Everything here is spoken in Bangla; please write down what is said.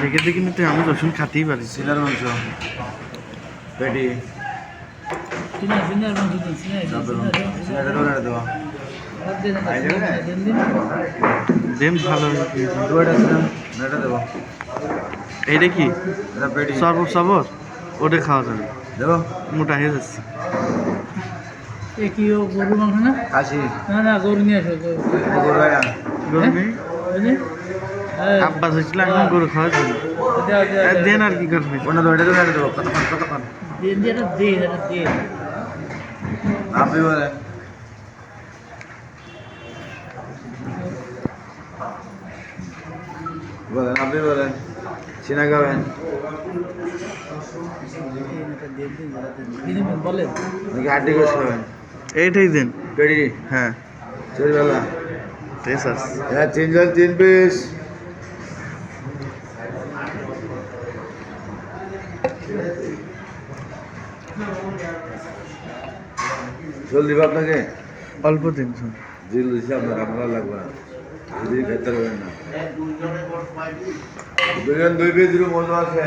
দেখে দেখি না তুই আমি রসুন খাতেই পারি সিনার মাংস। পেটি দিন ভালো এটা দেবো। এইটা কি? সরবত সবর? ওটা খাওয়া যাবে। দেবো? মোটা হয়ে যাচ্ছে। এ কি ও গরু মাংস না? কাশি না না গরু নিয়ে আসো গরু। নেই? হ্যাঁ। আব্বাস হয়েছিল এখন গরু খাওয়া দেও দেন আর কি করবি এটা ধরে দেবো। কতক্ষণ কতক্ষণ? দিন দিয়ে দে দে। আপনি বলেন বলেন আপনি বলেন চিনা বলেন নাকি হাড্ডি গোস খাবেন এইটাই দেন। পেটি হ্যাঁ। চলবেলা আছে হ্যাঁ তিনজন তিন পিস জল দিব আপনাকে অল্প দিন জিল দিছে আপনার আপনার লাগবে না। যদি খেতে পারবেন না দুজন দুই পিস দিল মজা আছে